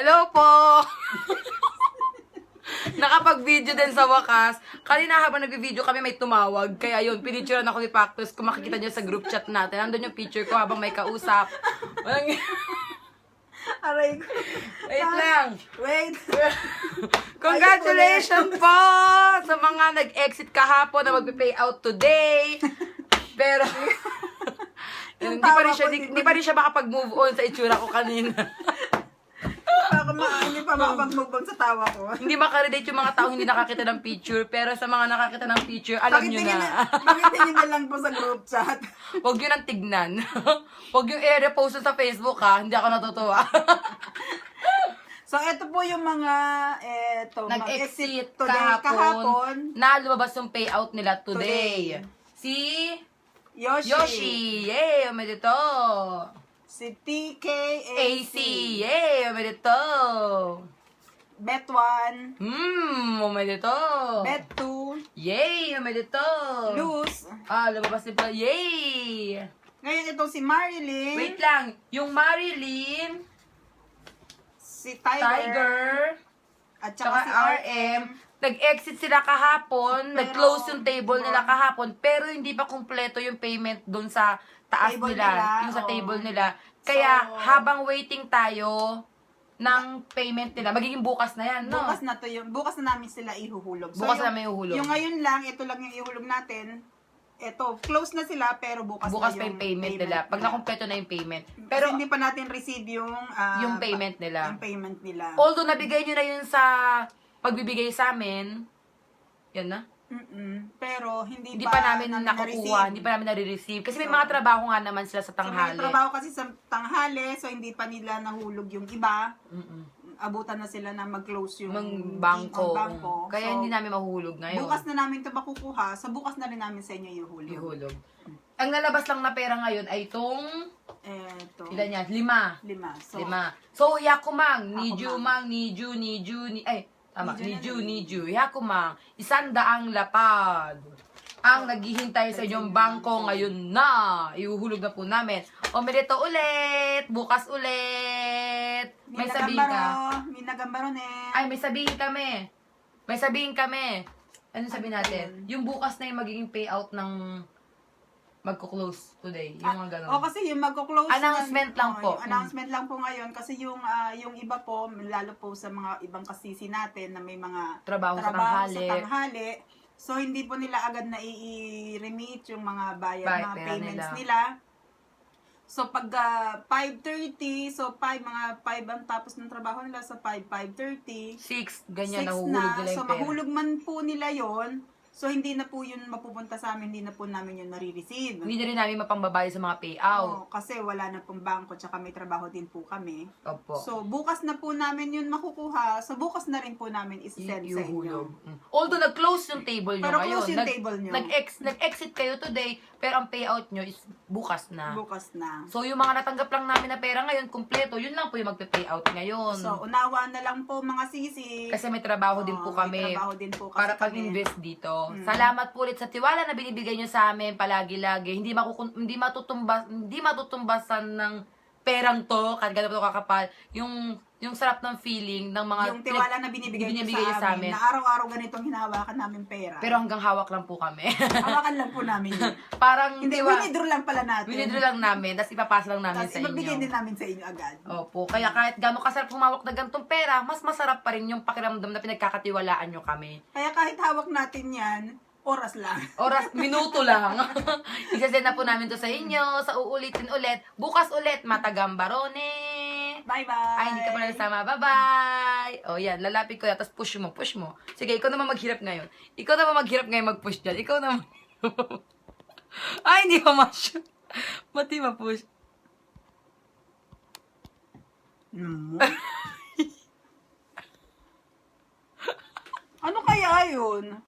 Hello po! Nakapag-video din sa wakas. Kanina habang nag-video kami may tumawag. Kaya yun, pinicturean ako ni Pactus. Kung makikita niyo sa group chat natin, nandun yung picture ko habang may kausap. Walang... Aray ko. Wait lang. Wait. Congratulations po sa mga nag-exit kahapon na magpe-pay out today. Pero, hindi pa rin siya, hindi, di- hindi pa rin siya makapag-move on sa itsura ko kanina. Ma hindi pa makapag-move sa tawa ko. hindi makarelate yung mga taong hindi nakakita ng picture, pero sa mga nakakita ng picture, alam nyo na. pakitingin na lang po sa group chat. Huwag yun ang tignan. Huwag yung i-repost sa Facebook ha, hindi ako natutuwa. So, ito po yung mga, eto, Nag-exit today, kahapon, kahapon. na lumabas yung payout nila today. Today. Si Yoshi. Yoshi, yay, umadito. Si TK, AC, yay, umadito. Bet1, Hmm, umadito. Bet2, Yay, umadito. Luz. Ah, lumabas din pala, yay. Ngayon itong si Marilyn, Wait lang, yung Marilyn, si Tiger, Tiger, at tsaka saka si RM, nag-exit sila kahapon, nag-close yung table nila kahapon, pero hindi pa kumpleto yung payment doon sa taas Table nila, nila, yung sa oo. table nila. Kaya So- habang waiting tayo ng payment nila, magiging bukas na yan, no? Bukas na to yung, bukas na namin sila ihuhulog. Bukas yung, na namin ihuhulog. Yung ngayon lang, ito lang yung ihulog natin. Ito, close na sila, pero bukas, bukas na pa yung payment, nila. Pag nakumpleto na yung payment. Pero Pero hindi pa natin receive yung ah, yung payment pa- nila. Yung payment nila. although nabigay nyo na yun sa pagbibigay sa amin, yan na. Mm-mm. Pero hindi, Hindi pa namin namin nakukuha, na-receive. hindi pa namin nare-receive. Kasi may So, mga trabaho nga naman sila sa So, may tanghali. trabaho kasi sa tanghali, so hindi pa nila nahulog yung iba. Mm-mm. Abutan na sila na mag-close yung Mang bangko. ang bangko. Kaya So, hindi namin mahuhulog ngayon. Bukas na namin ito makukuha, sa bukas na rin namin sa inyo ihulog. Ihulog. Ang lalabas lang na pera ngayon ay itong, Eto. ilan yan? Lima. Lima. So, Lima. So, Yakumang, Niju. Mang, Niju, Niju, ni, ay, tama, Niju. Niju, Yakumang, isandaang lapad. Ang naghihintay sa inyong bangko ngayon na. Ihuhulog na po namin. O, merito ulit. Bukas ulit. May sabihin ka. Mina Gambaro ne. Ay, may sabihin kami. May sabihin kami. Ano sabihin natin? Yung bukas na yung magiging payout ng magko-close today. Yung mga ganun. O kasi yung magko-close Announcement lang oh, po. yung announcement lang po ngayon kasi yung ah, yung iba po lalo po sa mga ibang kasisi natin na may mga Trabaho sa trabaho tanghali. sa tanghali. So hindi po nila agad na i-remit yung mga bayad, Bay- mga payments nila. nila. So pag ah, 5:30, so 5 mga 5 ang tapos ng trabaho nila sa 5 5:30. Six, ganyan, Six nahuhulog na, nila so yung pera. mahulog man po nila yon so hindi na po yun mapupunta sa amin, hindi na po namin yun marireceive. Hindi na rin namin mapambabayad sa mga payout. Oo, kasi wala na pong bangko, tsaka may trabaho din po kami. Opo. So, bukas na po namin yun makukuha. So, bukas na rin po namin isi-send sa inyo. Mm. Although nag-close yung table nyo Pero ngayon. close yung Nag- table nyo. Nag-ex, nag-exit kayo today, pero ang payout nyo is bukas na. Bukas na. So, yung mga natanggap lang namin na pera ngayon, kumpleto, yun lang po yung magpe-payout ngayon. So, unawa na lang po mga sisi. Kasi may trabaho din po Oo, kami. May trabaho din po kasi para kami. pag-invest dito. Mm. Salamat po ulit sa tiwala na binibigay nyo sa amin palagi-lagi. Hindi makukun hindi matutumbas hindi matutumbasan ng perang to, kahit gano'n to kakapal. Yung yung sarap ng feeling ng mga Yung tiwala na binibigay, binibigay nyo sa, amin, na araw-araw ganitong hinahawakan namin pera. Pero hanggang hawak lang po kami. hawakan lang po namin yun. Parang Hindi, tiwa- winidraw lang pala natin. winidraw lang namin, tapos ipapasa lang namin Tapos sa inyo. din namin sa inyo agad. Opo, kaya kahit gano'ng kasarap humawak na ganitong pera, mas masarap pa rin yung pakiramdam na pinagkakatiwalaan nyo kami. Kaya kahit hawak natin yan, oras lang. Oras, minuto lang. Isasend na po namin to sa inyo, sa uulitin ulit. Bukas ulit, Matagambarone. Bye-bye! Ay, hindi ka pa nasama. Bye-bye! O yan, lalapit ko yan, tapos push mo, push mo. Sige, ikaw naman maghirap ngayon. Ikaw naman maghirap ngayon mag-push dyan. Ikaw naman. Ay, hindi pa ma-shoot. Ba't di ma-push? Mm.